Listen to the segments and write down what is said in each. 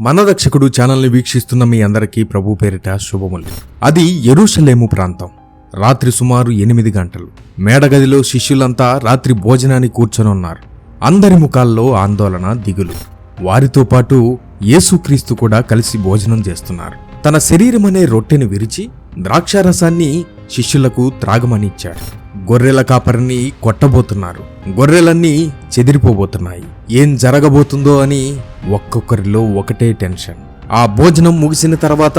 మన రక్షకుడు ఛానల్ని వీక్షిస్తున్న మీ అందరికీ ప్రభు పేరిట శుభములు. అది ఎరుషలేము ప్రాంతం. రాత్రి సుమారు ఎనిమిది గంటలు. మేడగదిలో శిష్యులంతా రాత్రి భోజనాన్ని కూర్చొనున్నారు. అందరి ముఖాల్లో ఆందోళన దిగులు. వారితో పాటు యేసుక్రీస్తు కూడా కలిసి భోజనం చేస్తున్నారు. తన శరీరం అనే రొట్టెని విరిచి ద్రాక్షారసాన్ని శిష్యులకు త్రాగమనిచ్చాడు గొర్రెల కాపరిని కొట్టబోతున్నారు. గొర్రెలన్నీ చెదిరిపోబోతున్నాయి. ఏం జరగబోతుందో అని ఒక్కొక్కరిలో ఒకటే టెన్షన్. ఆ భోజనం ముగిసిన తర్వాత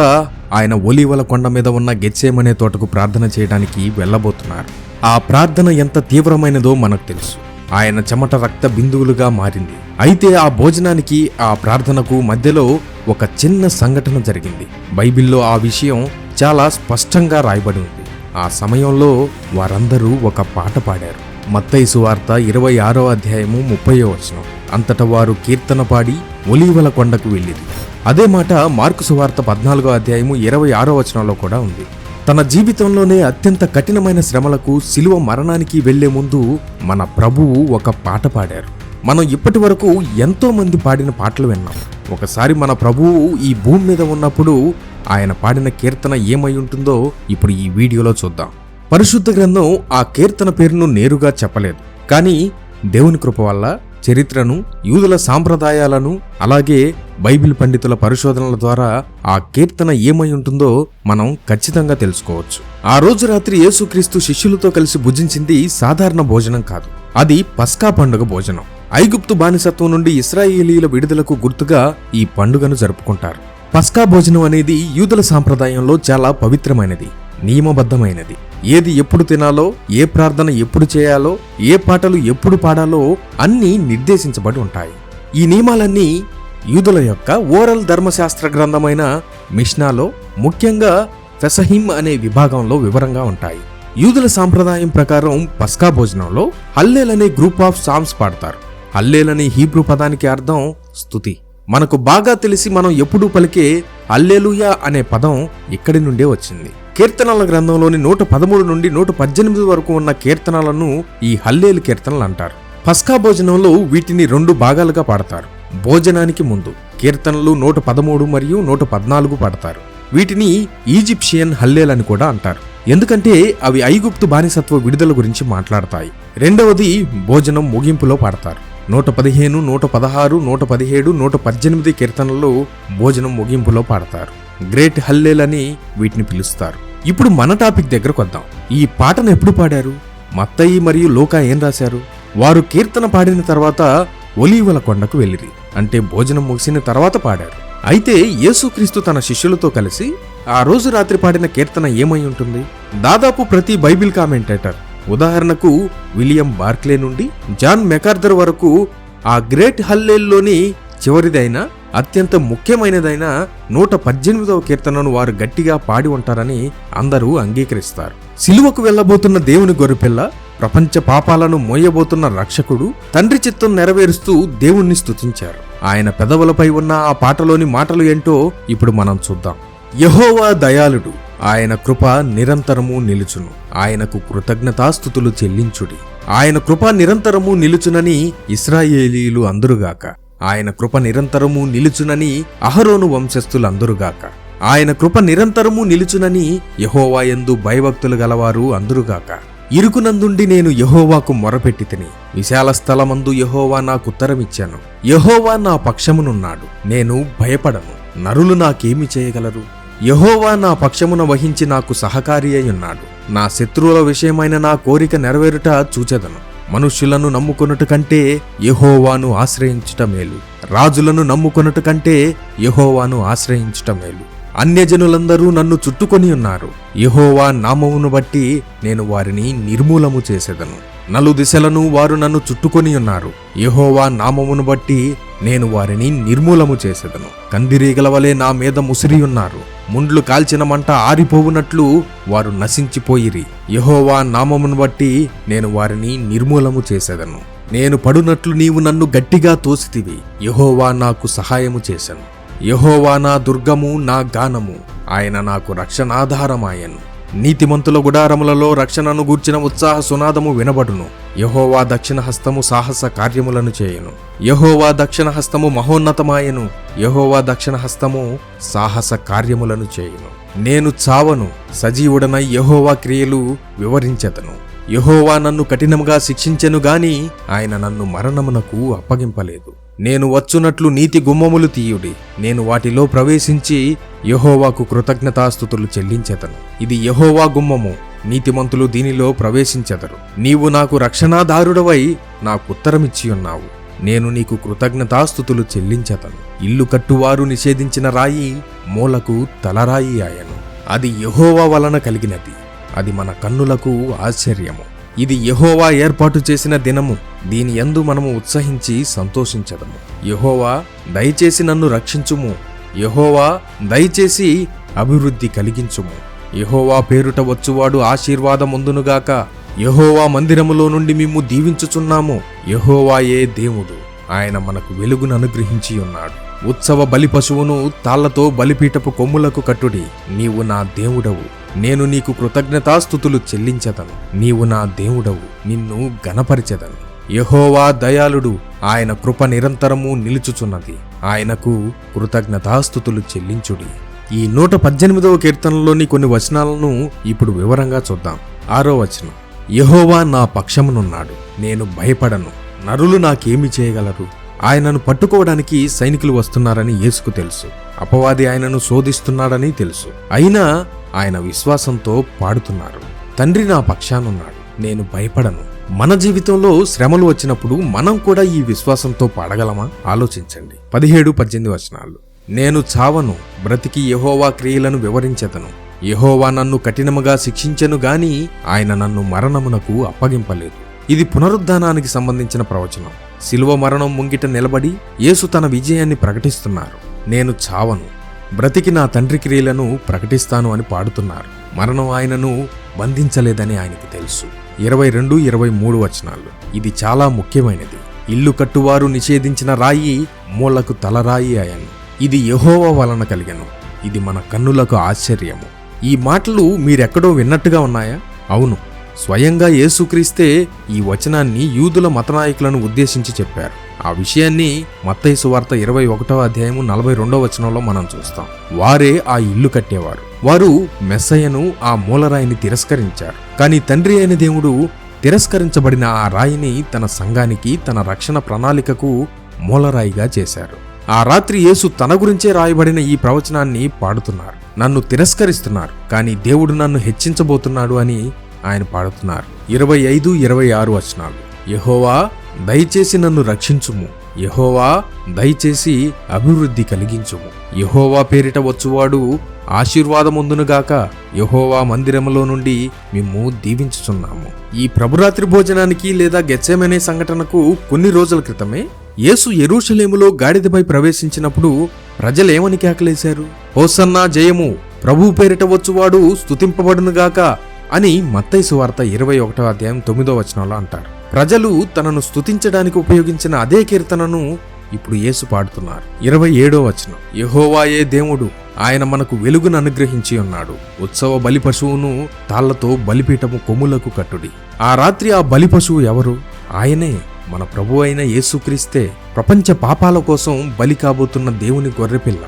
ఆయన ఒలీవల కొండ మీద ఉన్న గెచ్చేమనే తోటకు ప్రార్థన చేయడానికి వెళ్ళబోతున్నారు. ఆ ప్రార్థన ఎంత తీవ్రమైనదో మనకు తెలుసు. ఆయన చెమట రక్త బిందువులుగా మారింది. అయితే ఆ భోజనానికి ఆ ప్రార్థనకు మధ్యలో ఒక చిన్న సంఘటన జరిగింది. బైబిల్లో ఆ విషయం చాలా స్పష్టంగా రాయబడి ఉంది. ఆ సమయంలో వారందరూ ఒక పాట పాడారు. మత్తయి సువార్త ఇరవై ఆరో అధ్యాయము ముప్పయో వచనం. అంతట వారు కీర్తన పాడి ఒలీవల కొండకు వెళ్ళింది అదే మాట మార్కు సువార్త పద్నాలుగో అధ్యాయము ఇరవై ఆరో వచనంలో కూడా ఉంది. తన జీవితంలోనే అత్యంత కఠినమైన శ్రమలకు శిలువ మరణానికి వెళ్ళే ముందు మన ప్రభువు ఒక పాట పాడారు. మనం ఇప్పటి వరకు ఎంతో మంది పాడిన పాటలు విన్నాం. ఒకసారి మన ప్రభువు ఈ భూమి మీద ఉన్నప్పుడు ఆయన పాడిన కీర్తన ఏమై ఉంటుందో ఇప్పుడు ఈ వీడియోలో చూద్దాం. పరిశుద్ధ గ్రంథం ఆ కీర్తన పేరును నేరుగా చెప్పలేదు. కానీ దేవుని కృప వల్ల చరిత్రను యూదుల సాంప్రదాయాలను అలాగే బైబిల్ పండితుల పరిశోధనల ద్వారా ఆ కీర్తన ఏమై ఉంటుందో మనం ఖచ్చితంగా తెలుసుకోవచ్చు. ఆ రోజు రాత్రి యేసుక్రీస్తు శిష్యులతో కలిసి భుజించింది సాధారణ భోజనం కాదు. అది పస్కా పండుగ భోజనం. ఐగుప్తు బానిసత్వం నుండి ఇస్రాయేలీల విడుదలకు గుర్తుగా ఈ పండుగను జరుపుకుంటారు. పస్కా భోజనం అనేది యూదుల సాంప్రదాయంలో చాలా పవిత్రమైనది నియమబద్ధమైనది. ఏది ఎప్పుడు తినాలో ఏ ప్రార్థన ఎప్పుడు చేయాలో ఏ పాటలు ఎప్పుడు పాడాలో అన్నీ నిర్దేశించబడి ఉంటాయి. ఈ నియమాలన్నీ యూదుల యొక్క ఓరల్ ధర్మశాస్త్ర గ్రంథమైన మిష్నాలో ముఖ్యంగా ఫెసహిమ్ అనే విభాగంలో వివరంగా ఉంటాయి. యూదుల సాంప్రదాయం ప్రకారం పస్కా భోజనంలో హల్లేల్ అనే గ్రూప్ ఆఫ్ సాంగ్స్ పాడతారు. హల్లేల్ అనే హీబ్రూ పదానికి అర్థం స్థుతి మనకు బాగా తెలిసి మనం ఎప్పుడూ పలికే హల్లేలుయా అనే పదం ఇక్కడి నుండే వచ్చింది. కీర్తనల గ్రంథంలోని నూట పదమూడు నుండి నూట పద్దెనిమిది వరకు ఉన్న కీర్తనలను ఈ హల్లేలు కీర్తనలు అంటారు. పస్కా భోజనంలో వీటిని రెండు భాగాలుగా పాడతారు. భోజనానికి ముందు కీర్తనలు నూట పదమూడు మరియు నూట పద్నాలుగు పాడతారు. వీటిని ఈజిప్షియన్ హల్లేల్ అని కూడా అంటారు. ఎందుకంటే అవి ఐగుప్తు బానిసత్వ విడుదల గురించి మాట్లాడతాయి. రెండవది భోజనం ముగింపులో పాడతారు. నూట పదిహేను నూట పదహారు నూట పదిహేడు నూట పద్దెనిమిది కీర్తనలు భోజనం ముగింపులో పాడతారు. గ్రేట్ హల్లేలని అని వీటిని పిలుస్తారు. ఇప్పుడు మన టాపిక్ దగ్గరకు వద్దాం. ఈ పాటను ఎప్పుడు పాడారు? మత్తయి మరియు లోకా ఏం రాశారు? వారు కీర్తన పాడిన తర్వాత ఒలీవల కొండకు వెళ్ళిరి. అంటే భోజనం ముగిసిన తర్వాత పాడారు. అయితే యేసుక్రీస్తు తన శిష్యులతో కలిసి ఆ రోజు రాత్రి పాడిన కీర్తన ఏమై ఉంటుంది? దాదాపు ప్రతి బైబిల్ కామెంటేటర్ ఉదాహరణకు విలియం బార్క్లే నుండి జాన్ మెకార్దర్ వరకు ఆ గ్రేట్ హల్లేల్లోని చివరిదైన అత్యంత ముఖ్యమైనదైన నూట పద్దెనిమిదవ కీర్తనను వారు గట్టిగా పాడి ఉంటారని అందరూ అంగీకరిస్తారు. సిలువకు వెళ్ళబోతున్న దేవుని గొర్రెపిల్ల ప్రపంచ పాపాలను మోయబోతున్న రక్షకుడు తండ్రి చిత్తం నెరవేరుస్తూ దేవుణ్ణి స్తుతించారు. ఆయన పెదవులపై ఉన్న ఆ పాటలోని మాటలు ఏంటో ఇప్పుడు మనం చూద్దాం. యహోవా దయాళుడు ఆయన కృప నిరంతరము నిలుచును. ఆయనకు కృతజ్ఞతాస్థుతులు చెల్లించుడి. ఆయన కృప నిరంతరము నిలుచునని ఇస్రాయేలీలు అందరుగాక. ఆయన కృప నిరంతరము నిలుచునని అహరోను వంశస్థులందరుగాక. ఆయన కృప నిరంతరము నిలుచునని యహోవాయందు భయభక్తులు గలవారు అందరుగాక. ఇరుకునందుండి నేను యహోవాకు మొరపెట్టి తిని. విశాల స్థలమందు యహోవా నాకు ఉత్తరమిచ్చాను. యహోవా నా పక్షమునున్నాడు. నేను భయపడను. నరులు నాకేమి చేయగలరు? యహోవా నా పక్షమున వహించి నాకు సహకారి అయ్యున్నాడు. నా శత్రువుల విషయమైన నా కోరిక నెరవేరుట చూచెదను. మనుష్యులను నమ్ముకొనుట కంటే యహోవాను ఆశ్రయించుట మేలు. రాజులను నమ్ముకొనుట కంటే యహోవాను ఆశ్రయించుట మేలు. అన్యజనులందరూ నన్ను చుట్టుకొని ఉన్నారు. యహోవా నామమును బట్టి నేను వారిని నిర్మూలము చేసేదను. నలు దిశలను వారు నన్ను చుట్టుకొని ఉన్నారు. యహోవా నామమును బట్టి నేను వారిని నిర్మూలము చేసేదను. కందిరీగల వలె నా మీద ముసిరి ఉన్నారు. ముండ్లు కాల్చిన మంట ఆరిపోవునట్లు వారు నశించిపోయిరి. యహోవా నామమును బట్టి నేను వారిని నిర్మూలము చేసేదను. నేను పడునట్లు నీవు నన్ను గట్టిగా తోసితివి. యహోవా నాకు సహాయము చేశాను యహోవా నా దుర్గము నా గానము. ఆయన నాకు రక్షణాధారమాయను. నీతిమంతుల గుడారములలో రక్షణను గూర్చిన ఉత్సాహ సునాదము వినబడును. యహోవా దక్షిణ హస్తము సాహస కార్యములను చేయను. యహోవా దక్షిణ హస్తము మహోన్నతమాయను. యహోవా దక్షిణ హస్తము సాహస కార్యములను చేయను. నేను చావను సజీవుడనై యహోవా క్రియలు వివరించెదను. యహోవా నన్ను కఠినముగా శిక్షించెను గాని ఆయన నన్ను మరణమునకు అప్పగింపలేదు. నేను వచ్చునట్లు నీతి గుమ్మములు తీయుడి. నేను వాటిలో ప్రవేశించి యహోవాకు కృతజ్ఞతాస్థుతులు చెల్లించెదను. ఇది యహోవా గుమ్మము. నీతిమంతులు దీనిలో ప్రవేశించెదరు. నీవు నాకు రక్షణాదారుడవై నాకుత్తరమిచ్చి ఉన్నావు నేను నీకు కృతజ్ఞతాస్థుతులు చెల్లించెదను. ఇల్లు కట్టువారు నిషేధించిన రాయి మూలకు తలరాయి ఆయను అది యహోవా వలన కలిగినది. అది మన కన్నులకు ఆశ్చర్యము. ఇది యహోవా ఏర్పాటు చేసిన దినము. దీని ఎందు మనము ఉత్సహించి సంతోషించదము. యహోవా దయచేసి నన్ను రక్షించుము. యహోవా దయచేసి అభివృద్ధి కలిగించుము. యహోవా పేరుట వచ్చువాడు ఆశీర్వాదముందునుగాక. యహోవా మందిరములో నుండి మేము దీవించుచున్నాము. యహోవాయే దేవుడు. ఆయన మనకు వెలుగును అనుగ్రహించి ఉన్నాడు. ఉత్సవ బలి పశువును తాళ్ళతో బలిపీఠపు కొమ్ములకు కట్టుడి. నీవు నా దేవుడవు. నేను నీకు కృతజ్ఞతాస్థుతులు చెల్లించదను. నీవు నా దేవుడవు. నిన్ను గణపరిచెదను యహోవా దయాళుడు. ఆయన కృప నిరంతరము నిలుచుచున్నది. ఆయనకు కృతజ్ఞతాస్థుతులు చెల్లించుడి. ఈ నూట పద్దెనిమిదవ కీర్తనలోని కొన్ని వచనాలను ఇప్పుడు వివరంగా చూద్దాం. ఆరో వచనం యహోవా నా పక్షమునున్నాడు నేను భయపడను నరులు నాకేమి చేయగలరు? ఆయనను పట్టుకోవడానికి సైనికులు వస్తున్నారని యేసుకు తెలుసు. అపవాది ఆయనను శోధిస్తున్నాడని తెలుసు. అయినా ఆయన విశ్వాసంతో పాడుతున్నారు. తండ్రి నా పక్షానున్నాడు నేను భయపడను. మన జీవితంలో శ్రమలు వచ్చినప్పుడు మనం కూడా ఈ విశ్వాసంతో పాడగలమా? ఆలోచించండి. పదిహేడు పద్దెనిమిది వచనాలు నేను చావను బ్రతికి యహోవా క్రియలను వివరించెదను. యహోవా నన్ను కఠినముగా శిక్షించెను గాని ఆయన నన్ను మరణమునకు అప్పగింపలేదు. ఇది పునరుద్ధానానికి సంబంధించిన ప్రవచనం. శిలువ మరణం ముంగిట నిలబడి యేసు తన విజయాన్ని ప్రకటిస్తున్నారు. నేను చావను బ్రతికి నా తండ్రి క్రియలను ప్రకటిస్తాను అని పాడుతున్నారు. మరణం ఆయనను బంధించలేదని ఆయనకు తెలుసు. ఇరవై రెండు ఇరవై మూడు వచనాలు. ఇది చాలా ముఖ్యమైనది. ఇల్లు కట్టువారు నిషేధించిన రాయి మూలకు తలరాయి అయను ఇది యహోవ వలన కలిగను. ఇది మన కన్నులకు ఆశ్చర్యము. ఈ మాటలు మీరెక్కడో విన్నట్టుగా ఉన్నాయా? అవును. స్వయంగా యేసుక్రీస్తే ఈ వచనాన్ని యూదుల మతనాయకులను ఉద్దేశించి చెప్పారు. ఆ విషయాన్ని మత్తయి సువార్త ఇరవై ఒకటో అధ్యాయము నలభై రెండో వచనంలో మనం చూస్తాం. వారే ఆ ఇల్లు కట్టేవారు. వారు మెస్సయ్యను ఆ మూలరాయిని తిరస్కరించారు. కానీ తండ్రి అయిన దేవుడు తిరస్కరించబడిన ఆ రాయిని తన సంఘానికి తన రక్షణ ప్రణాళికకు మూలరాయిగా చేశారు. ఆ రాత్రి యేసు తన గురించే రాయబడిన ఈ ప్రవచనాన్ని పాడుతున్నారు. నన్ను తిరస్కరిస్తున్నారు కానీ దేవుడు నన్ను హెచ్చించబోతున్నాడు అని ఆయన పాడుతున్నారు. ఇరవై ఐదు ఇరవై ఆరు వచనాలు. యహోవా దయచేసి నన్ను రక్షించుము. యహోవా దయచేసి అభివృద్ధి కలిగించుము. యహోవా పేరిట వచ్చువాడు ఆశీర్వాదముందునుగాక యహోవా మందిరములో నుండి మేము దీవించుచున్నాము. ఈ ప్రభురాత్రి భోజనానికి లేదా గెచ్చమనే సంఘటనకు కొన్ని రోజుల క్రితమే యేసు ఎరూషలేములో గాడిదపై ప్రవేశించినప్పుడు ప్రజలేమని కేకలేశారు? హోసన్నా జయము ప్రభు పేరిట వచ్చువాడు స్థుతింపబడునుగాక అని మత్తైసు వార్త ఇరవై ఒకటో అధ్యాయం తొమ్మిదో వచనంలో అంటారు. ప్రజలు తనను స్థుతించడానికి ఉపయోగించిన అదే కీర్తనను ఇప్పుడు యేసు పాడుతున్నారు. ఇరవై ఏడో వచనం. యహోవాయే దేవుడు ఆయన మనకు వెలుగును అనుగ్రహించి ఉన్నాడు. ఉత్సవ బలి పశువును తాళ్ళతో బలిపీఠము కొమ్ములకు కట్టుడి. ఆ రాత్రి ఆ బలి పశువు ఎవరు? ఆయనే మన ప్రభు అయిన యేసుక్రీస్తే ప్రపంచ పాపాల కోసం బలి కాబోతున్న దేవుని గొర్రెపిల్ల.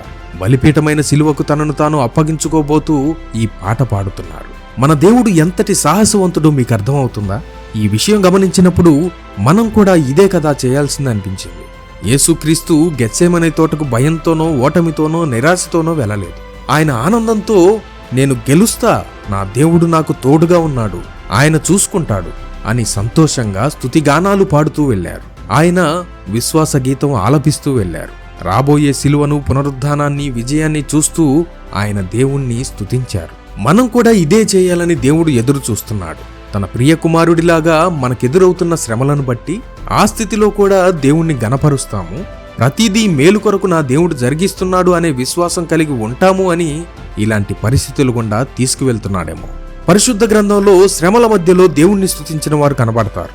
బలిపీఠమైన శిలువకు తనను తాను అప్పగించుకోబోతూ ఈ పాట పాడుతున్నారు మన దేవుడు ఎంతటి సాహసవంతుడో మీకు అర్థమవుతుందా? ఈ విషయం గమనించినప్పుడు మనం కూడా ఇదే కదా చేయాల్సింది అనిపించింది. యేసుక్రీస్తు గెత్సేమనే తోటకు భయంతోనో ఓటమితోనో నిరాశతోనో వెళ్ళలేదు. ఆయన ఆనందంతో నేను గెలుస్తా నా దేవుడు నాకు తోడుగా ఉన్నాడు ఆయన చూసుకుంటాడు అని సంతోషంగా స్థుతిగానాలు పాడుతూ వెళ్ళారు. ఆయన విశ్వాస గీతం ఆలపిస్తూ వెళ్ళారు. రాబోయే సిలువను పునరుద్ధానాన్ని విజయాన్ని చూస్తూ ఆయన దేవుణ్ణి స్తుతించారు. మనం కూడా ఇదే చేయాలని దేవుడు ఎదురు చూస్తున్నాడు తన ప్రియ కుమారుడిలాగా మనకెదురవుతున్న శ్రమలను బట్టి ఆ స్థితిలో కూడా దేవుణ్ణి గనపరుస్తాము ప్రతిదీ మేలు కొరకు నా దేవుడు జరిగిస్తున్నాడు అనే విశ్వాసం కలిగి ఉంటాము అని ఇలాంటి పరిస్థితులు గుండా తీసుకువెళ్తున్నాడేమో. పరిశుద్ధ గ్రంథంలో శ్రమల మధ్యలో దేవుణ్ణి స్తుతించిన వారు కనబడతారు.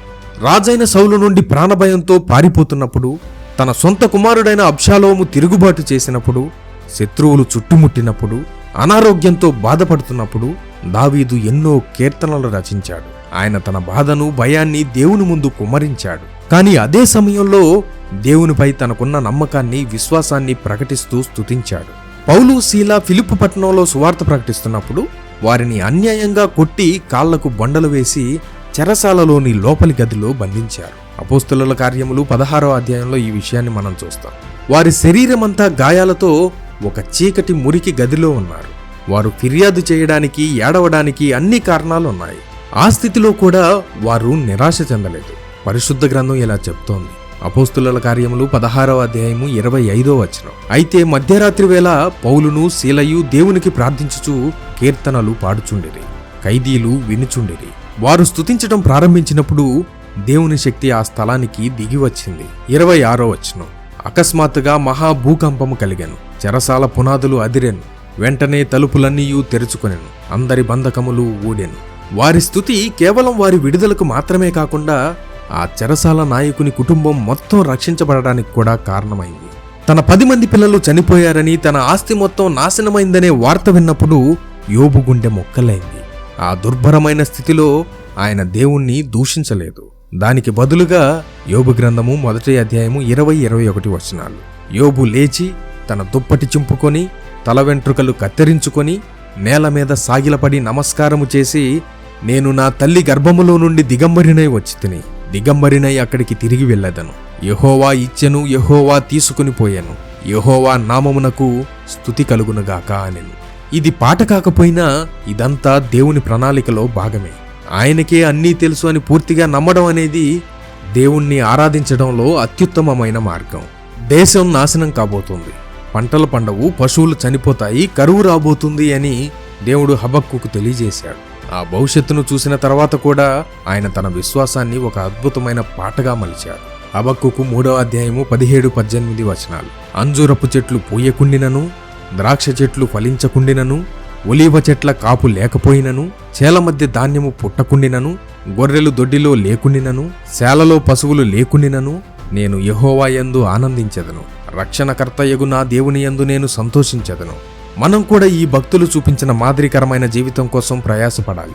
రాజైన సౌలు నుండి ప్రాణభయంతో పారిపోతున్నప్పుడు తన సొంత కుమారుడైన అబ్షాలోము తిరుగుబాటు చేసినప్పుడు శత్రువులు చుట్టుముట్టినప్పుడు అనారోగ్యంతో బాధపడుతున్నప్పుడు దావీదు ఎన్నో కీర్తనలు రచించాడు. ఆయన తన బాధను భయాన్ని దేవుని ముందు కుమ్మరించాడు. కానీ అదే సమయంలో దేవునిపై తనకున్న నమ్మకాన్ని విశ్వాసాన్ని ప్రకటిస్తూ స్తుతించాడు. పౌలు శీల ఫిలిప్పు పట్టణంలో సువార్త ప్రకటిస్తున్నప్పుడు వారిని అన్యాయంగా కొట్టి కాళ్ళకు బండలు వేసి చెరసాలలోని లోపలి గదిలో బంధించారు. అపోస్తుల కార్యములు పదహారో అధ్యాయంలో ఈ విషయాన్ని మనం చూస్తాం. వారి శరీరమంతా గాయాలతో ఒక చీకటి మురికి గదిలో ఉన్నారు. వారు ఫిర్యాదు చేయడానికి ఏడవడానికి అన్ని కారణాలు ఉన్నాయి ఆ స్థితిలో కూడా వారు నిరాశ చెందలేదు. పరిశుద్ధ గ్రంథం ఇలా చెప్తోంది. అపోస్తుల కార్యములు పదహారవ అధ్యాయము ఇరవై ఐదో వచనం. అయితే మధ్యరాత్రి వేళ పౌలును శీలయు దేవునికి ప్రార్థించుచు కీర్తనలు పాడుచుండిరి ఖైదీలు వినుచుండిరి. వారు స్థుతించటం ప్రారంభించినప్పుడు దేవుని శక్తి ఆ స్థలానికి దిగి వచ్చింది. ఇరవై ఆరో వచనం. అకస్మాత్తుగా మహా భూకంపము కలిగాను. చెరసాల పునాదులు అదిరెను. వెంటనే తలుపులన్నీయూ తెరుచుకొనెను. అందరి బంధకములు ఊడెను. వారి స్థుతి కేవలం వారి విడుదలకు మాత్రమే కాకుండా ఆ చెరసాల నాయకుని కుటుంబం మొత్తం రక్షించబడడానికి కూడా కారణమైంది. తన పది మంది పిల్లలు చనిపోయారని తన ఆస్తి మొత్తం నాశనమైందనే వార్త విన్నప్పుడు యోబు గుండె మొక్కలైంది. ఆ దుర్భరమైన స్థితిలో ఆయన దేవుణ్ణి దూషించలేదు. దానికి బదులుగా యోబు గ్రంథము మొదటి అధ్యాయము ఇరవై ఇరవై ఒకటి వచనాలు. యోబు లేచి తన దుప్పటి చింపుకొని తల వెంట్రుకలు కత్తిరించుకొని నేల మీద సాగిలపడి నమస్కారము చేసి నేను నా తల్లి గర్భములో నుండి దిగంబరినై వచ్చి తిని దిగంబరినై అక్కడికి తిరిగి వెళ్ళదను. యహోవా ఇచ్చెను యహోవా తీసుకుని పోయాను. యహోవా నామమునకు స్థుతి కలుగునుగాక అనెను. ఇది పాట కాకపోయినా ఇదంతా దేవుని ప్రణాళికలో భాగమే. ఆయనకే అన్నీ తెలుసు అని పూర్తిగా నమ్మడం అనేది దేవుణ్ణి ఆరాధించడంలో అత్యుత్తమమైన మార్గం. దేశం నాశనం కాబోతుంది. పంటలు పండవు పశువులు చనిపోతాయి కరువు రాబోతుంది అని దేవుడు హబక్కుకు తెలియజేశాడు. ఆ భవిష్యత్తును చూసిన తర్వాత కూడా ఆయన తన విశ్వాసాన్ని ఒక అద్భుతమైన పాటగా మలిచాడు అబక్కుకు మూడో అధ్యాయము పదిహేడు పద్దెనిమిది వచనాలు. అంజూరపు చెట్లు పూయకుండినను ద్రాక్ష చెట్లు ఫలించకుండినను ఒలీవ చెట్ల కాపు లేకపోయినను చేల మధ్య ధాన్యము పుట్టకుండినను గొర్రెలు దొడ్డిలో లేకుండినను శాలలో పశువులు లేకుండినను నేను యహోవాయందు ఆనందించెదను. రక్షణకర్తయగు నా దేవుని యందు నేను సంతోషించెదను. మనం కూడా ఈ భక్తులు చూపించిన మాదిరికరమైన జీవితం కోసం ప్రయాసపడాలి.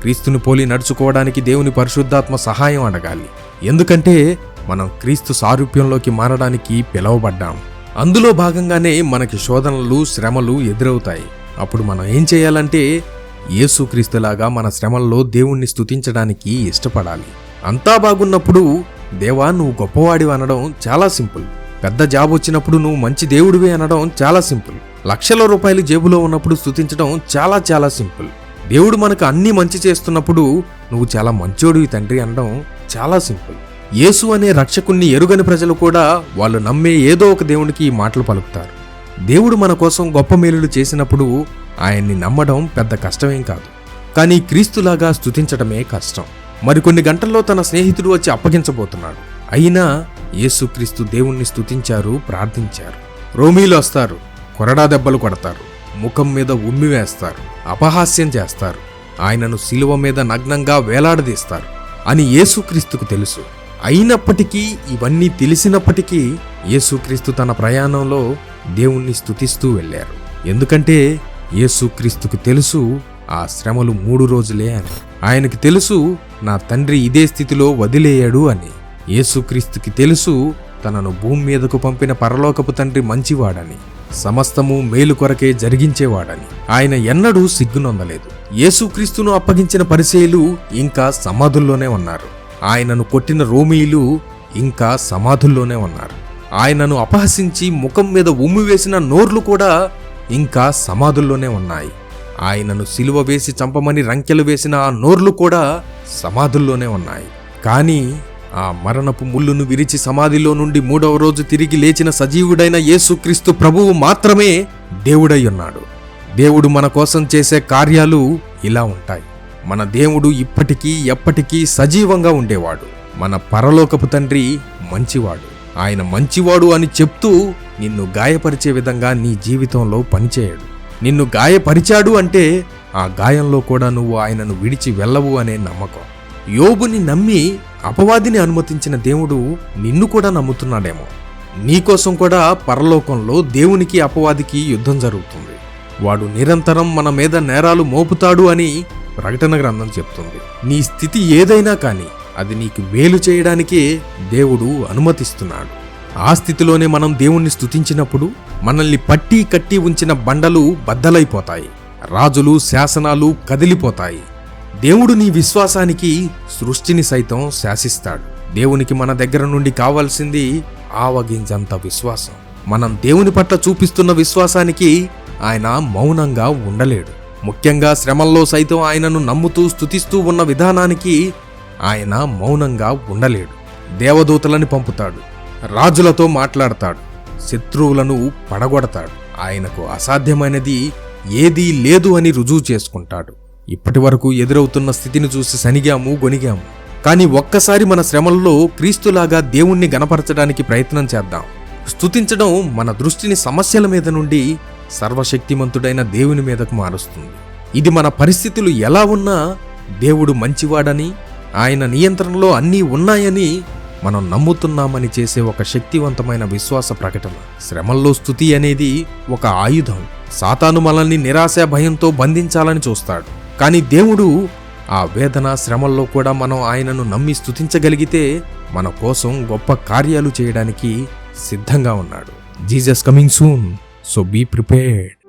క్రీస్తుని పోలి నడుచుకోవడానికి దేవుని పరిశుద్ధాత్మ సహాయం అడగాలి. ఎందుకంటే మనం క్రీస్తు సారూప్యంలోకి మారడానికి పిలవబడ్డాం. అందులో భాగంగానే మనకి శోధనలు శ్రమలు ఎదురవుతాయి. అప్పుడు మనం ఏం చేయాలంటే యేసుక్రీస్తులాగా మన శ్రమల్లో దేవుణ్ణి స్తుతించడానికి ఇష్టపడాలి. అంతా బాగున్నప్పుడు దేవా నువ్వు గొప్పవాడివి అనడం చాలా సింపుల్. పెద్ద జాబ్ వచ్చినప్పుడు నువ్వు మంచి దేవుడివి అనడం చాలా సింపుల్. లక్షల రూపాయలు జేబులో ఉన్నప్పుడు స్తుతించడం చాలా చాలా సింపుల్. దేవుడు మనకు అన్ని మంచి చేస్తున్నప్పుడు నువ్వు చాలా మంచోడివి తండ్రి అనడం చాలా సింపుల్. యేసు అనే రక్షకుణ్ణి ఎరుగని ప్రజలు కూడా వాళ్ళు నమ్మే ఏదో ఒక దేవునికి ఈ మాటలు పలుకుతారు. దేవుడు మన కోసం గొప్ప మేలులు చేసినప్పుడు ఆయన్ని నమ్మడం పెద్ద కష్టమేం కాదు. కానీ క్రీస్తులాగా స్తుతించడమే కష్టం. మరికొన్ని గంటల్లో తన స్నేహితుడు వచ్చి అప్పగించబోతున్నాడు. అయినా యేసుక్రీస్తు దేవుణ్ణి స్తుతించారు ప్రార్థించారు. రోమీలు వస్తారు కొరడా దెబ్బలు కొడతారు ముఖం మీద ఉమ్మి వేస్తారు అపహాస్యం చేస్తారు ఆయనను శిలువ మీద నగ్నంగా వేలాడదీస్తారు అని యేసుక్రీస్తుకు తెలుసు. అయినప్పటికీ ఇవన్నీ తెలిసినప్పటికీ యేసుక్రీస్తు తన ప్రయాణంలో దేవుణ్ణి స్తుతిస్తూ వెళ్ళారు. ఎందుకంటే యేసుక్రీస్తుకు తెలుసు ఆ శ్రమలు మూడు రోజులే అని. ఆయనకు తెలుసు నా తండ్రి ఇదే స్థితిలో వదిలేయాడు అని. యేసుక్రీస్తుకి తెలుసు తనను భూమి మీదకు పంపిన పరలోకపు తండ్రి మంచివాడని సమస్తము మేలు కొరకే జరిగించేవాడని. ఆయన ఎన్నడూ సిగ్గునొందలేదు. యేసుక్రీస్తును అప్పగించిన పరిచయులు ఇంకా సమాధుల్లోనే ఉన్నారు. ఆయనను కొట్టిన రోమీయులు ఇంకా సమాధుల్లోనే ఉన్నారు. ఆయనను అపహసించి ముఖం మీద ఉమ్మి వేసిన నోర్లు కూడా ఇంకా సమాధుల్లోనే ఉన్నాయి. ఆయనను సిలువ వేసి చంపమని రంకెలు వేసిన ఆ నోర్లు కూడా సమాధుల్లోనే ఉన్నాయి. కానీ ఆ మరణపు ముళ్ళును విరిచి సమాధిలో నుండి మూడవ రోజు తిరిగి లేచిన సజీవుడైన యేసుక్రీస్తు ప్రభువు మాత్రమే దేవుడై ఉన్నాడు దేవుడు మన కోసం చేసే కార్యాలు ఇలా ఉంటాయి. మన దేవుడు ఇప్పటికీ ఎప్పటికీ సజీవంగా ఉండేవాడు. మన పరలోకపు తండ్రి మంచివాడు. ఆయన మంచివాడు అని చెప్తూ నిన్ను గాయపరిచే విధంగా నీ జీవితంలో పనిచేయడు. నిన్ను గాయపరిచాడు అంటే ఆ గాయంలో కూడా నువ్వు ఆయనను విడిచి వెళ్ళవు అనే నమ్మకం. యోబుని నమ్మి అపవాదిని అనుమతించిన దేవుడు నిన్ను కూడా నమ్ముతున్నాడేమో. నీకోసం కూడా పరలోకంలో దేవునికి అపవాదికి యుద్ధం జరుగుతుంది. వాడు నిరంతరం మన మీద నేరాలు మోపుతాడు అని ప్రకటన గ్రంథం చెప్తుంది. నీ స్థితి ఏదైనా కానీ అది నీకు మేలు చేయడానికే దేవుడు అనుమతిస్తున్నాడు. ఆ స్థితిలోనే మనం దేవుణ్ణి స్తుతించినప్పుడు మనల్ని పట్టి కట్టి ఉంచిన బండలు బద్దలైపోతాయి. రాజులు శాసనాలు కదిలిపోతాయి. దేవుడు నీ విశ్వాసానికి సృష్టిని సైతం శాసిస్తాడు. దేవునికి మన దగ్గర నుండి కావాల్సింది ఆవగింజంత విశ్వాసం. మనం దేవుని పట్ల చూపిస్తున్న విశ్వాసానికి ఆయన మౌనంగా ఉండలేడు. ముఖ్యంగా శ్రమల్లో సైతం ఆయనను నమ్ముతూ స్తుతిస్తూ ఉన్న విధానానికి ఆయన మౌనంగా ఉండలేడు. దేవదూతలని పంపుతాడు. రాజులతో మాట్లాడతాడు. శత్రువులను పడగొడతాడు. ఆయనకు అసాధ్యమైనది ఏదీ లేదు అని రుజువు చేసుకుంటాడు. ఇప్పటి వరకు ఎదురవుతున్న స్థితిని చూసి సనిగాము గొనిగాము. కానీ ఒక్కసారి మన శ్రమల్లో క్రీస్తులాగా దేవుణ్ణి గణపరచడానికి ప్రయత్నం చేద్దాం. స్థుతించడం మన దృష్టిని సమస్యల మీద నుండి సర్వశక్తిమంతుడైన దేవుని మీదకు మారుస్తుంది. ఇది మన పరిస్థితులు ఎలా ఉన్నా దేవుడు మంచివాడని ఆయన నియంత్రణలో అన్నీ ఉన్నాయని మనం నమ్ముతున్నామని చేసే ఒక శక్తివంతమైన విశ్వాస ప్రకటన. శ్రమల్లో స్థుతి అనేది ఒక ఆయుధం. సాతాను మనల్ని నిరాశ భయంతో బంధించాలని చూస్తాడు. కానీ దేవుడు ఆ వేదన శ్రమల్లో కూడా మనం ఆయనను నమ్మి స్థుతించగలిగితే మన కోసం గొప్ప కార్యాలు చేయడానికి సిద్ధంగా ఉన్నాడు. Jesus coming soon so be prepared.